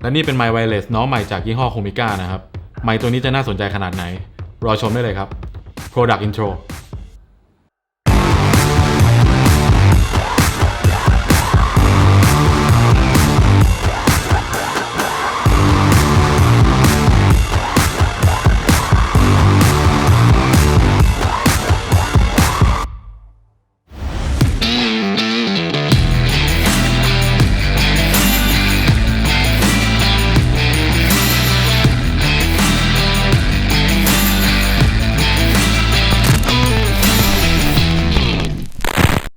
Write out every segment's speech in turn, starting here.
และนี่เป็นไมค์ไวเลสน้องใหม่จากยี่ห้อโคมิก้านะครับ ไมค์ตัวนี้จะน่าสนใจขนาดไหน รอชมได้เลยครับ Product Intro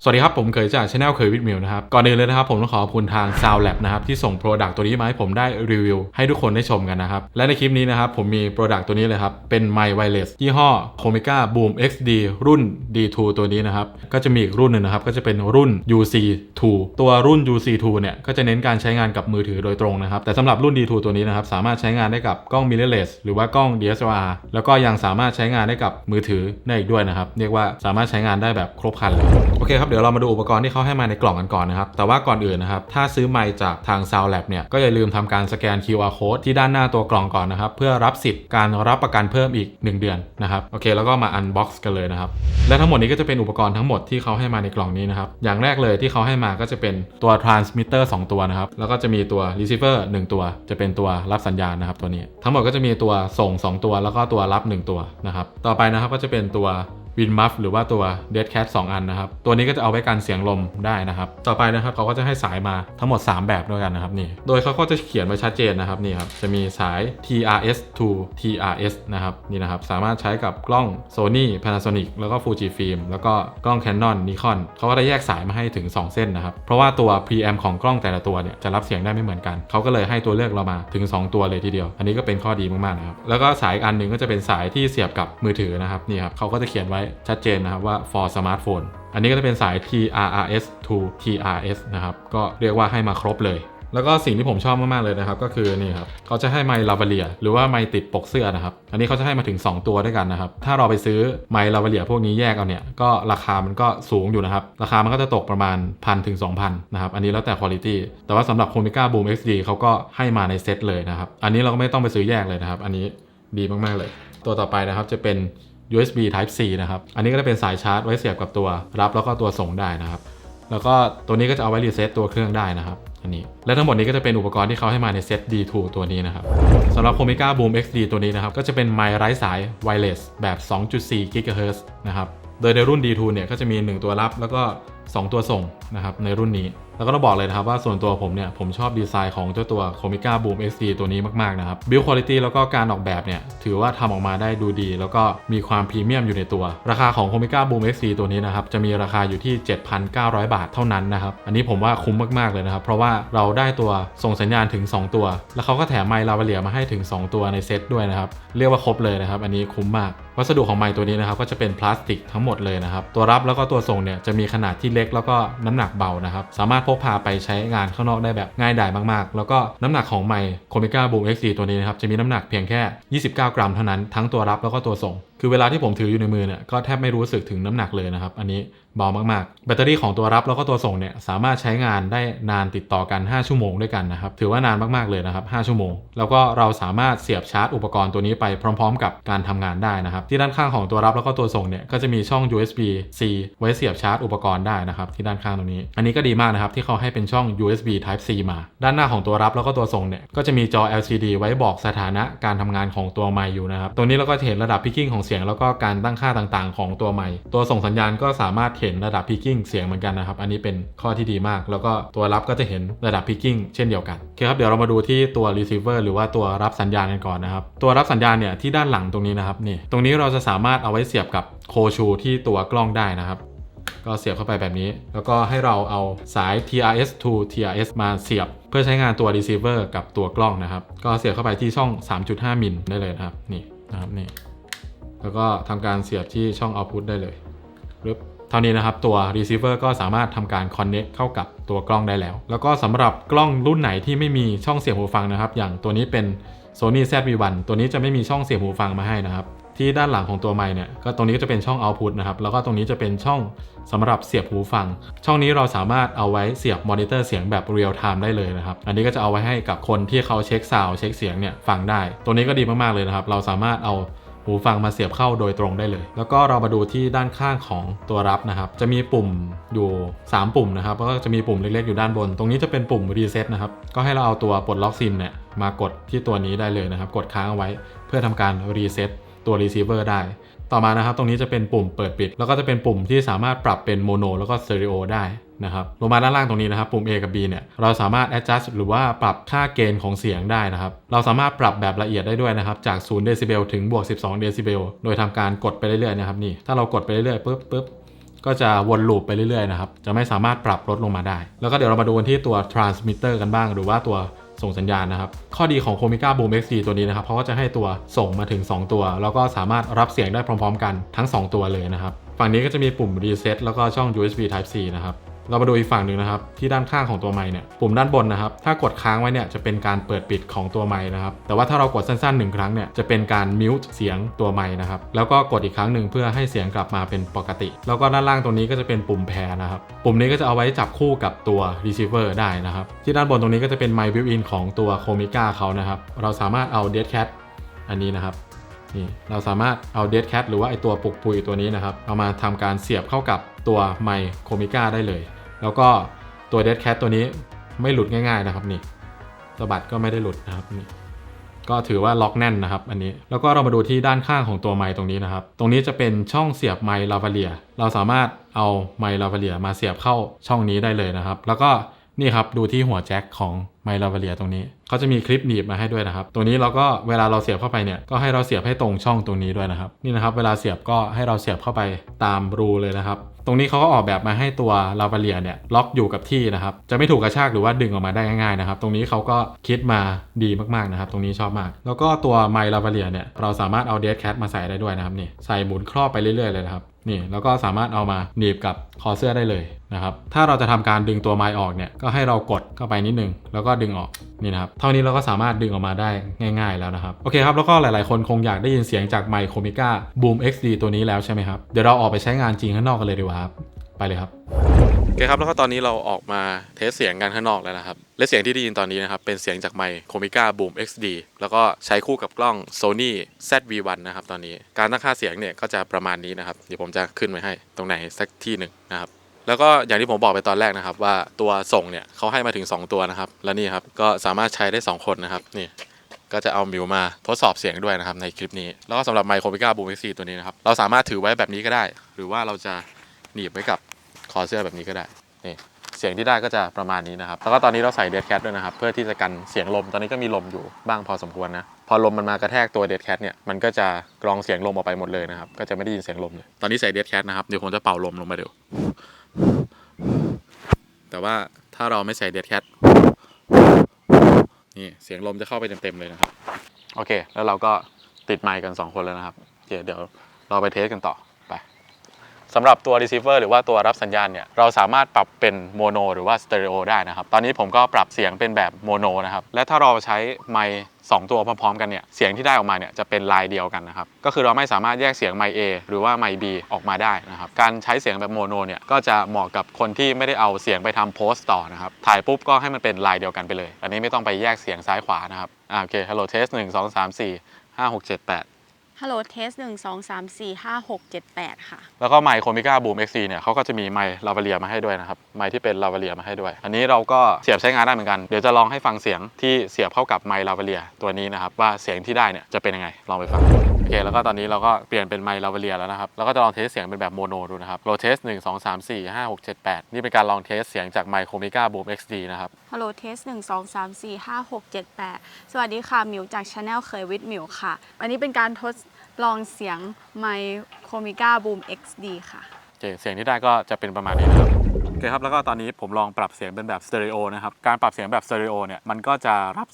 สวัสดีครับ ผมเคยจากช anel เคยวิดมิวนะครับ ก่อนอื่นเลยนะครับ ผมต้องขอขอบคุณทาง Sound Lab นะครับ ที่ส่ง Product ตัวนี้มาให้ผมได้รีวิว ให้ทุกคนได้ชมกันนะครับ และในคลิปนี้นะครับ ผมมี Product ตัวนี้เลยครับ เป็น m i Wireless ยี่ห้อ Comica Boom XD รุ่น D2 ตัวนี้นะครับ ก็จะมีอีกรุ่นหนึ่งนะครับ ก็จะเป็นรุ่น UC2 ตัวรุ่น UC2 เนี่ยก็จะเน้นการใช้งานกับมือถือโดยตรงนะครับแต่สำหรับรุ่น D2 ตัวนี้นะครับสามารถใช้งานได้กับกล้อง mirrorless หรือว่ากล้อง DSLR แล้วก็ยังสามารถใช้งานได้กับมือถือได้อีกด้วยนะครับเรียกว่าสามารถใช้งานได้แบบครบครันเลยโอเคครับเดี๋ยวเรามาดูอุปกรณ์ที่เขาให้มาในกล่องกันก่อนนะครับ แต่ว่าก่อนอื่นนะครับ ถ้าซื้อไมค์จากทาง Sound Lab เนี่ย ก็อย่าลืมทำการสแกน QR code ที่ด้านหน้าตัวกล่องก่อนนะครับ เพื่อรับสิทธิ์การรับประกันเพิ่มอีก 1 เดือนนะครับ โอเค แล้วก็มา unbox กันเลยนะครับ และทั้งหมดนี้ก็จะเป็นอุปกรณ์ทั้งหมดที่เขาให้มาในกล่องนี้นะครับ อย่างแรกเลยที่เขาให้มาก็จะเป็นตัว transmitter 2ตัวนะครับ แล้วก็จะมีตัว receiver 1ตัว จะเป็นตัวรับสัญญาณนะครับตัวนี้ ทั้งหมดก็จะมีตัวส่ง 2 ตัว แล้วก็ตัวรับ 1 ตัวนะครับ ต่อไปนะครับก็จะเป็นตัว วินมัฟหรือว่าตัว Dead Cat 2 อันนะครับ ตัวนี้ก็จะเอาไว้กันเสียงลมได้นะครับ ต่อไปนะครับเขาก็จะให้สายมาทั้งหมด 3 แบบด้วยกันนะครับนี่ โดยเขาก็จะเขียนไว้ชัดเจนนะครับนี่ครับ จะมีสาย TRS to TRS นะครับนี่นะครับ สามารถใช้กับกล้อง Sony Panasonic แล้วก็ Fujifilm แล้วก็กล้อง Canon Nikon เขาก็ได้แยกสายมาให้ถึง 2 เส้นนะครับ เพราะว่าตัว preamp ของกล้องแต่ละตัวเนี่ยจะรับเสียงได้ไม่เหมือนกัน เขาก็เลยให้ตัวเลือกเรามาถึง 2 ตัวเลยทีเดียว อันนี้ก็เป็นข้อดีมากๆนะครับ แล้วก็สายอีกอันหนึ่งก็จะเป็นสายที่เสียบกับมือถือนะครับนี่ครับเขาก็จะเขียนไว้ชัดเจนนะครับว่า for smartphone อันนี้ก็จะเป็นสาย TRRS to TRS นะครับ ก็เรียกว่าให้มาครบเลย แล้วก็สิ่งที่ผมชอบมาก ๆ เลยนะครับ ก็คือนี่ครับเขาจะให้ไมค์ลาเวเลียหรือว่าไมค์ติดปกเสื้อนะครับ อันนี้เขาจะให้มาถึง 2 ตัวด้วยกันนะครับ ถ้าเราไปซื้อไมค์ลาเวเลียพวกนี้แยกเอาเนี่ย ก็ราคามันก็สูงอยู่นะครับ ราคามันก็จะตกประมาณพันถึง2,000นนะครับ อันนี้แล้วแต่คุณภาพแต่ว่าสำหรับ Comica Boom XD เขาก็ให้มาในเซตเลยนะครับ อันนี้เราก็ไม่ต้องไปซื้อแยกเลยนะครับ อันนี้ดีมากๆเลย ตัวต่อไปนะครับจะเป็น USB Type C นะครับ อันนี้ก็จะเป็นสายชาร์จไว้เสียบกับตัวรับแล้วก็ตัวส่งได้นะครับ แล้วก็ตัวนี้ก็จะเอาไว้รีเซ็ตตัวเครื่องได้นะครับ อันนี้ และทั้งหมดนี้ก็จะเป็นอุปกรณ์ที่เขาให้มาในเซ็ต D2 ตัวนี้นะครับสำหรับ Comica Boom XD ตัวนี้นะครับ ก็จะเป็นไมค์ไร้สายไวเลสแบบ 2.4 GHz นะครับ โดยในรุ่น D2 เนี่ยก็จะมี 1 ตัวรับแล้วก็ 2 ตัวส่งนะครับในรุ่นนี้ แล้วก็ต้องบอกเลยนะครับว่าส่วนตัวผมเนี่ย ผมชอบดีไซน์ของเจ้าตัว Comica Boom XD ตัวนี้มากๆนะครับ Build Quality แล้วก็การออกแบบเนี่ย ถือว่าทำออกมาได้ดูดี แล้วก็มีความพรีเมียมอยู่ในตัว ราคาของ Comica Boom XD ตัวนี้นะครับ จะมีราคาอยู่ที่ 7,900 บาทเท่านั้นนะครับ อันนี้ผมว่าคุ้มมากๆเลยนะครับ เพราะว่าเราได้ตัวส่งสัญญาณถึง 2 ตัว แล้วเขาก็แถมไมค์ลาเวเลียมาให้ถึง 2 ตัวในเซตด้วยนะครับเรียกว่าครบเลยนะครับ อันนี้คุ้มมาก วัสดุของไมค์ตัวนี้นะครับก็จะเป็นพลาสติกทั้งหมดเลยนะครับตัวรับแล้วก็ตัวส่งเนี่ยจะมีขนาดที่เลกแล้วก็น้ำหนักเบานะครับ สามารถพกพาไปใช้งานข้างนอกได้แบบง่ายดายมากๆ แล้วก็น้ำหนักของไมค์โคมิก้าบูม XD ตัวนี้นะครับจะมีน้ำหนักเพียงแค่ 29 กรัมเท่านั้นทั้งตัวรับแล้วก็ตัวส่ง คือเวลาที่ผมถืออยู่ในมือเนี่ยก็แทบไม่รู้สึกถึงน้ำหนักเลยนะครับ อันนี้เบามากๆ แบตเตอรี่ของตัวรับแล้วก็ตัวส่งเนี่ยสามารถใช้งานได้นานติดต่อกัน 5 ชั่วโมงด้วยกันนะครับ ถือว่านานมากๆเลยนะครับ 5 ชั่วโมง แล้วก็เราสามารถเสียบชาร์จอุปกรณ์ตัวนี้ไปพร้อม ๆ กับการทำงานได้นะครับ ที่ด้านข้างของตัวรับแล้วก็ตัวส่งเนี่ยก็จะมีช่อง USB C ไว้เสียบชาร์จอุปกรณ์ได้นะครับที่ด้านข้างตรงนี้ อันนี้ก็ดีมากนะครับที่เขาให้เป็นช่อง USB Type C มา ด้านหน้าของตัวรับแล้วก็ตัวส่งเนี่ยก็จะมีจอ LCD ไว้บอกสถานะการทำงานของตัวไมค์อยู่นะครับตรงนี้เราก็เห็นระดับพิกกิ้งของสียงแล้วก็การตั้งค่าต่างๆ ของตัวไมค์ตัวส่งสัญญาณก็สามารถเห็นระดับพิกกิ้งเสียงเหมือนกันนะครับ อันนี้เป็นข้อที่ดีมาก แล้วก็ตัวรับก็จะเห็นระดับพิกกิ้งเช่นเดียวกันโอเคครับเดี๋ยวเรามาดูที่ตัว receiver หรือว่าตัวรับสัญญาณกันก่อนนะครับตัวรับสัญญาณเนี่ยที่ด้านหลังตรงนี้นะครับนี่ตรงนี้เราจะสามารถเอาไว้เสียบกับโคชูที่ตัวกล้องได้นะครับก็เสียบเข้าไปแบบนี้ แล้วก็ให้เราเอาสาย TRS to TRS มาเสียบ เพื่อใช้งานตัว receiver กับตัวกล้องนะครับ ก็เสียบเข้าไปที่ช่อง 3.5 มิลได้เลยนะครับ นี่นะครับนี่ แล้วก็ทำการเสียบที่ช่อง output ได้เลยปึ๊บเท่านี้นะครับ ตัว receiver ก็สามารถทำการ connect เข้ากับตัวกล้องได้แล้ว แล้วก็สำหรับกล้องรุ่นไหนที่ไม่มีช่องเสียบหูฟังนะครับ อย่างตัวนี้เป็น Sony ZV-1 ตัวนี้จะไม่มีช่องเสียบหูฟังมาให้นะครับ ที่ด้านหลังของตัวไมค์เนี่ย ก็ตรงนี้ก็จะเป็นช่อง output นะครับ แล้วก็ตรงนี้จะเป็นช่องสำหรับเสียบหูฟัง ช่องนี้เราสามารถเอาไว้เสียบมอนิเตอร์เสียงแบบ real time ได้เลยนะครับ อันนี้ก็จะเอาไว้ให้กับคนที่เขาเช็คซาวด์เช็คเสียงเนี่ยฟังได้ ตัวนี้ก็ดีมากๆเลยนะครับ เราสามารถเอา หูฟังมาเสียบเข้าโดยตรงได้เลย แล้วก็เรามาดูที่ด้านข้างของตัวรับนะครับ จะมีปุ่มอยู่ 3 ปุ่มนะครับ แล้วก็จะมีปุ่มเล็กๆอยู่ด้านบน ตรงนี้จะเป็นปุ่ม reset นะครับ ก็ให้เราเอาตัวปลดล็อกซิมเนี่ยมากดที่ตัวนี้ได้เลยนะครับ กดค้างเอาไว้เพื่อทำการ reset ตัว receiver ได้ ต่อมานะครับ ตรงนี้จะเป็นปุ่มเปิดปิด แล้วก็จะเป็นปุ่มที่สามารถปรับเป็นโมโนแล้วก็สเตอริโอได้ นะครับลงมาด้านล่างตรงนี้นะครับปุ่ม A กับ B เนี่ยเราสามารถ adjust หรือว่าปรับค่าเกณฑ์ของเสียงได้นะครับเราสามารถปรับแบบละเอียดได้ด้วยนะครับจาก0เดซิเบลถึงบวก12เดซิเบลโดยทำการกดไปเรื่อยๆนะครับนี่ถ้าเรากดไปเรื่อยๆปุ๊บปุ๊บก็จะวนลูปไปเรื่อยๆนะครับ จะไม่สามารถปรับลดลงมาได้ แล้วก็เดี๋ยวเรามาดูกันที่ตัว transmitter กันบ้าง หรือว่าตัวส่งสัญญาณนะครับ ข้อดีของ Comica Boom XD ตัวนี้นะครับเขาก็จะให้ตัวส่งมาถึง 2 ตัว แล้วก็สามารถรับเสียงได้พร้อม ๆ กันทั้ง 2 ตัวเลยนะครับ ฝั่งนี้ก็จะมีปุ่ม reset แล้วก็ช่อง USB Type C นะครับ เรามาดูอีกฝั่งหนึ่งนะครับ ที่ด้านข้างของตัวไมค์เนี่ยปุ่มด้านบนนะครับ ถ้ากดค้างไว้เนี่ยจะเป็นการเปิดปิดของตัวไมค์นะครับ แต่ว่าถ้าเรากดสั้นๆหนึ่งครั้งเนี่ยจะเป็นการ mute เสียงตัวไมค์นะครับ แล้วก็กดอีกครั้งหนึ่งเพื่อให้เสียงกลับมาเป็นปกติ แล้วก็ด้านล่างตรงนี้ก็จะเป็นปุ่มแพรนะครับ ปุ่มนี้ก็จะเอาไว้จับคู่กับตัว receiver ได้นะครับ ที่ด้านบนตรงนี้ก็จะเป็นไมค์ built-in ของตัว Comica เขานะครับ เราสามารถเอา Dead Cat อันนี้นะครับนี่เราสามารถเอา Dead Cat หรือว่าไอตัวปุกปุยตัวนี้นะครับ เอามาทำการเสียบเข้ากับตัวไมค์โคมิก้าได้เลย แล้วก็ตัว Dead Cat ตัวนี้ไม่หลุดง่าย ๆนะครับนี่สะบัดก็ไม่ได้หลุดนะครับนี่ก็ถือว่าล็อกแน่นนะครับอันนี้แล้วก็เรามาดูที่ด้านข้างของตัวไม้ตรงนี้นะครับ ตรงนี้จะเป็นช่องเสียบไม้ลาวาเลีย เราสามารถเอาไม้ลาวาเลียมาเสียบเข้าช่องนี้ได้เลยนะครับ แล้วก็ นี่ครับดูที่หัวแจ็คของไมค์ลา v าเลียตรงนี้เขาจะมีคลิปหนีบมาให้ด้วยนะครับตรงนี้เราก็เวลาเราเสียบเข้าไปเนี่ยก็ให้เราเสียบให้ตรงช่องตรงนี้ด้วยนะครับนี่นะครับเวลาเสียบก็ให้เราเสียบเข้าไปตามรูเลยนะครับ ตรงนี้เขาก็ออกแบบมาให้ตัวลา v าเลียเนี่ยล็อกอยู่กับที่นะครับจะไม่ถูกกระชากหรือว่าดึงออกมาได้ง่ายๆนะครับตรงนี้เขาก็คิดมาดีมากๆนะครับตรงนี้ชอบมาก แล้วก็ตัวไมค์ลา v าเลียเนี่ยเราสามารถเอาเด d แคทมาใส่ได้ด้วยนะครับนี่ใส่หมุนครอบไปเรื่อยๆเลยนะครับ นี่แล้วก็สามารถเอามาหนีบกับคอเสื้อได้เลยนะครับถ้าเราจะทำการดึงตัวไม้ออกเนี่ยก็ให้เรากดเข้าไปนิดนึง แล้วก็ดึงออกนี่นะครับเท่านี้เราก็สามารถดึงออกมาได้ง่ายๆแล้วนะครับโอเคครับแล้วก็หลายๆคนคงอยากได้ยินเสียงจากไมค์โคมิก้าบูม XD ตัวนี้แล้วใช่ไหมครับเดี๋ยวเราออกไปใช้งานจริงข้างนอกกันเลยดีกว่าครับไปเลยครับ โอเคครับแล้วก็ตอนนี้เราออกมาเทสเสียงกันข้างนอกแล้วนะครับ และเสียงที่ได้ยินตอนนี้นะครับ เป็นเสียงจากไมค์โคมิก้า Boom XD แล้วก็ใช้คู่กับกล้อง Sony ZV-1 นะครับตอนนี้การตั้งค่าเสียงเนี่ยก็จะประมาณนี้นะครับ เดี๋ยวผมจะขึ้นไว้ให้ตรงไหนสักที่หนึ่งนะครับแล้วก็อย่างที่ผมบอกไปตอนแรกนะครับ ว่าตัวส่งเนี่ยเขาให้มาถึง 2 ตัวนะครับ และนี่ครับก็สามารถใช้ได้ 2 คนนะครับนี่ก็จะเอามิวมาทดสอบเสียงด้วยนะครับในคลิปนี้ แล้วก็สำหรับไมโครพิก้าบูม X4 ตัวนี้นะครับ เราสามารถถือไว้แบบนี้ก็ได้ หรือว่าเราจะหนีบไว้กับ คอเสื้อแบบนี้ก็ได้นี่เสียงที่ได้ก็จะประมาณนี้นะครับ แล้วก็ตอนนี้เราใส่เดดแคทด้วยนะครับ เพื่อที่จะกันเสียงลม ตอนนี้ก็มีลมอยู่บ้างพอสมควรนะ พอลมมันมากระแทกตัวเดดแคทเนี่ย มันก็จะกรองเสียงลมออกไปหมดเลยนะครับ ก็จะไม่ได้ยินเสียงลมเลย ตอนนี้ใส่เดดแคทนะครับ เดี๋ยวผมจะเป่าลมลงมาเดี๋ยว แต่ว่าถ้าเราไม่ใส่เดดแคทนี่เสียงลมจะเข้าไปเต็มๆเลยนะครับ โอเค แล้วเราก็ติดไมค์กัน 2 คนแล้วนะครับเดี๋ยวเราไปเทสกันต่อ สำหรับตัว receiver หรือว่าตัวรับสัญญาณเนี่ยเราสามารถปรับเป็นโมโนหรือว่าสเตอริโอได้นะครับ ตอนนี้ผมก็ปรับเสียงเป็นแบบโมโนนะครับ และถ้าเราใช้ไมค์สองตัวพร้อมๆกันเนี่ยเสียงที่ได้ออกมาเนี่ยจะเป็นลายเดียวกันนะครับ ก็คือเราไม่สามารถแยกเสียงไมค์ A หรือว่าไมค์ B ออกมาได้นะครับ การใช้เสียงแบบโมโนเนี่ยก็จะเหมาะกับคนที่ไม่ได้เอาเสียงไปทำโพสต์ต่อนะครับ ถ่ายปุ๊บก็ให้มันเป็นลายเดียวกันไปเลย อันนี้ไม่ต้องไปแยกเสียงซ้ายขวานะครับอ่าโอเค hello test 1 2 3 4 5 6 7 8 ฮัลโหลเทสหนึ่งสองสามสี่ห้าหกเจ็ดแปดค่ะ แล้วก็ไมค์โคมิก้าบูม XC เนี่ยเขาก็จะมีไมค์ลา v าเลียมาให้ด้วยนะครับ ไมค์ที่เป็นลา v าเลียมาให้ด้วย อันนี้เราก็เสียบใช้งานได้เหมือนกัน เดี๋ยวจะลองให้ฟังเสียงที่เสียบเข้ากับไมค์ลา v าเลียตัวนี้นะครับ ว่าเสียงที่ได้เนี่ยจะเป็นยังไง ลองไปฟังโอเคแล้วก็ตอนนี้เราก็เปลี่ยนเป็นไมค์ลา v าเลียแล้วนะครับ แล้วก็จะลองเทสเสียงเป็นแบบโมโนดูนะครับโลเทสหนึ่งสองสามสี่ห้าหกเจ็ดแปดนี่เป็นการลองเทสเสียงจากไมค์โคมิก้าบูม XD นะครับฮัลโหลเทสหนึ่งสองสามสี่ห้าหกเจ็ดแปดสวัสดีค่ะมิวจากชาแนลเคยวิทมิวค่ะ อันนี้เป็นการทด ลองเสียงไมโครมิก้าบูม XD ค่ะโอเคเสียงที่ได้ก็จะเป็นประมาณนี้นะครับโอเคครับแล้วก็ตอนนี้ผมลองปรับเสียงเป็นแบบสเตอริโอนะครับการปรับเสียงแบบสเตอริโอเนี่ยมันก็จะรับ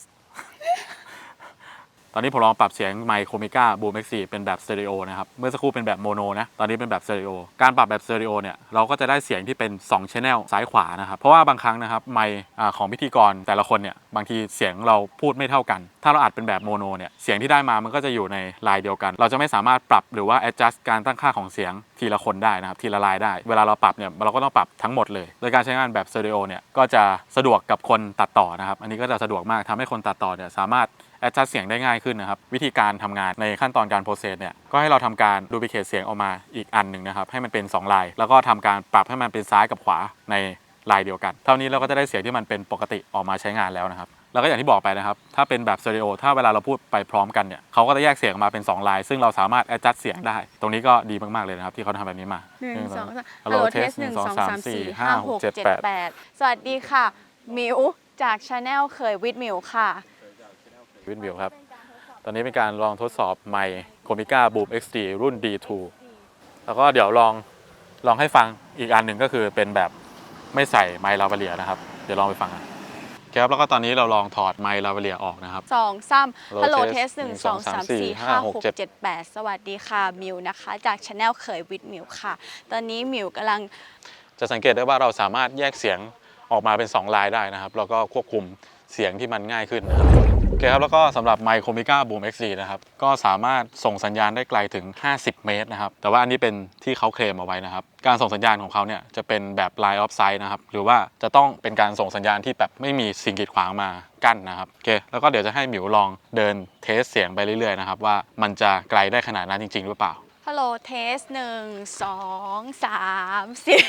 อนนี้ผมลองปรับเสียงไมค์โคมิก้าบูม X4 เป็นแบบสเตอริโอนะครับ เมื่อสักครู่เป็นแบบโมโนนะ ตอนนี้เป็นแบบสเตอริโอ การปรับแบบสเตอริโอเนี่ย เราก็จะได้เสียงที่เป็น2 channel ซ้ายขวานะครับ เพราะว่าบางครั้งนะครับไมค์ของพิธีกรแต่ละคนเนี่ย บางทีเสียงเราพูดไม่เท่ากัน ถ้าเราอัดเป็นแบบโมโนเนี่ย เสียงที่ได้มามันก็จะอยู่ในลายเดียวกัน เราจะไม่สามารถปรับหรือว่า adjust การตั้งค่าของเสียงทีละคนได้นะครับ ทีละลายได้ เวลาเราปรับเนี่ยเราก็ต้องปรับทั้งหมดเลย โดยการใช้งานแบบสเตอริโอเนี่ยก็จะสะดวกกับคนตัดต่อนะครับ อันนี้ก็จะสะดวกมากทำให้คนตัดต่อเนี่ยสามารถ แอดจัดเสียงได้ง่ายขึ้นนะครับ วิธีการทำงานในขั้นตอนการโปรเซสเนี่ยก็ให้เราทำการดูพิเคทเสียงออกมาอีกอันหนึ่งนะครับให้มันเป็น 2 ลาย แล้วก็ทำการปรับให้มันเป็นซ้ายกับขวาในลายเดียวกัน เท่านี้เราก็จะได้เสียงที่มันเป็นปกติออกมาใช้งานแล้วนะครับแล้วก็อย่างที่บอกไปนะครับ ถ้าเป็นแบบสเตอริโอ ถ้าเวลาเราพูดไปพร้อมกันเนี่ยเขาก็จะแยกเสียงออกมาเป็น 2 ลาย ซึ่งเราสามารถแอดจัดเสียงได้ ตรงนี้ก็ดีมาก ๆ เลยนะครับ ที่เขาทำแบบนี้มาหนึ่งสองสามฮัลโหล Hello เทส Test หนึ่งหนึ่งสสอองงสาสามมสี่สี่ห้าห้าหหกกเจ็เจ็ดดแปดแปดสวัสดีค่ะ มิวจากชาแนลเคยวิดมิวค่ะ วินวิวครับ ตอนนี้เป็นการลองทดสอบไมค์โคมิก้าบูม XD รุ่น D2 แล้วก็เดี๋ยวลองลองให้ฟังอีกอันหนึ่งก็คือเป็นแบบไม่ใส่ไมค์ลาวาเลียนะครับ เดี๋ยวลองไปฟังกันโอเคครับแล้วก็ตอนนี้เราลองถอดไมค์ลาวาเลียออกนะครับสองสาม Hello ฮัลโหล Test เทสหนึ่งสองสามสี่ห้าหกเจ็ดแปดสวัสดีค่ะ มิวนะคะ จากชาแนลเคยวิดมิวค่ะ ตอนนี้มิวกำลัง จะสังเกตได้ว่าเราสามารถแยกเสียงออกมาเป็น 2 ลายได้นะครับ แล้วก็ควบคุมเสียงที่มันง่ายขึ้นนะครับโอเคครับ แล้วก็สำหรับไมค์โคมิก้าบูม X4 นะครับ ก็สามารถส่งสัญญาณได้ไกลถึง 50 เมตรนะครับ แต่ว่าอันนี้เป็นที่เขาเคลมเอาไว้นะครับ การส่งสัญญาณของเขาเนี่ยจะเป็นแบบ line of sight นะครับ หรือว่าจะต้องเป็นการส่งสัญญาณที่แบบไม่มีสิ่งกีดขวางมากั้นนะครับ โอเค แล้วก็เดี๋ยวจะให้หมิวลองเดินเทสเสียงไปเรื่อยๆนะครับว่ามันจะไกลได้ขนาดนั้นจริง ๆ หรือเปล่า ฮัลโหลเทสหนึ่งสองสามสี่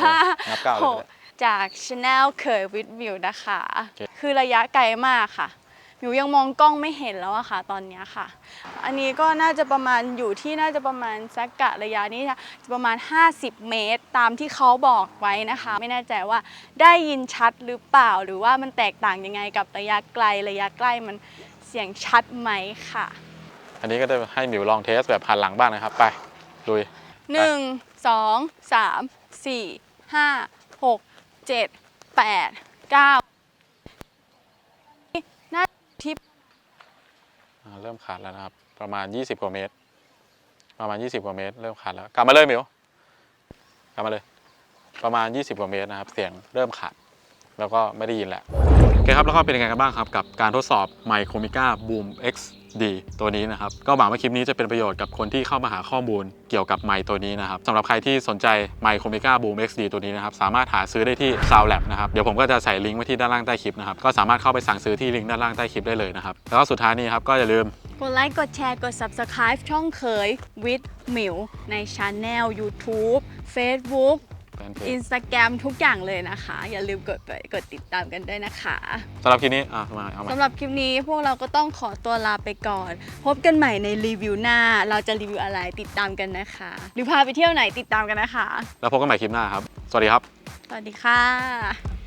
ห้านับเก้าเลยหก็กได้จากช anel เคยวิดมิวนะคะโอเคคือระยะไกลมากค่ะ มิวยังมองกล้องไม่เห็นแล้วอะค่ะ ตอนเนี้ยค่ะ อันนี้ก็น่าจะประมาณอยู่ที่น่าจะประมาณสักกะระยะนี้จะประมาณ 50 เมตร ตามที่เขาบอกไว้นะคะ ไม่แน่ใจว่าได้ยินชัดหรือเปล่า หรือว่ามันแตกต่างยังไงกับระยะไกลระยะใกล้มันเสียงชัดไหมค่ะ อันนี้ก็จะให้หมิวลองเทสแบบหันหลังบ้างนะครับ ไปลุยหนึ่งสองสามสี่ห้าหกเจ็ดแปดเก้าน่าที่ อ่าเริ่มขาดแล้วนะครับ ประมาณ 20 กว่าเมตร ประมาณ 20 กว่าเมตร เริ่มขาดแล้ว กลับมาเลยหมิวกลับมาเลย ประมาณ 20 กว่าเมตรนะครับ เสียงเริ่มขาด แล้วก็ไม่ได้ยินแหละโอเคครับ แล้วก็เป็นยังไงกันบ้างครับ กับการทดสอบไมโครมิก้าบูม XD ตัวนี้นะครับ ก็หวังว่าคลิปนี้จะเป็นประโยชน์กับคนที่เข้ามาหาข้อมูลเกี่ยวกับไมค์ตัวนี้นะครับสำหรับใครที่สนใจไมค์โคมิก้าบูม XD ตัวนี้นะครับ สามารถหาซื้อได้ที่ Sound Lab นะครับเดี๋ยวผมก็จะใส่ลิงก์ไว้ที่ด้านล่างใต้คลิปนะครับก็สามารถเข้าไปสั่งซื้อที่ลิงก์ด้านล่างใต้คลิปได้เลยนะครับแล้วก็สุดท้ายนี้ครับก็อย่าลืมกดไลค์กดแชร์กด Subscribe ช่องเคย with หมิวในช anel YouTube Facebook แฟนเพจ Instagram ทุกอย่างเลยนะคะ อย่าลืมกดไปกดติดตามกันด้วยนะคะสำหรับคลิปนี้อะมาเอามาสำหรับคลิปนี้พวกเราก็ต้องขอตัวลาไปก่อน พบกันใหม่ในรีวิวหน้า เราจะรีวิวอะไรติดตามกันนะคะ หรือพาไปเที่ยวไหนติดตามกันนะคะ แล้วพบกันใหม่คลิปหน้าครับ สวัสดีครับ สวัสดีค่ะ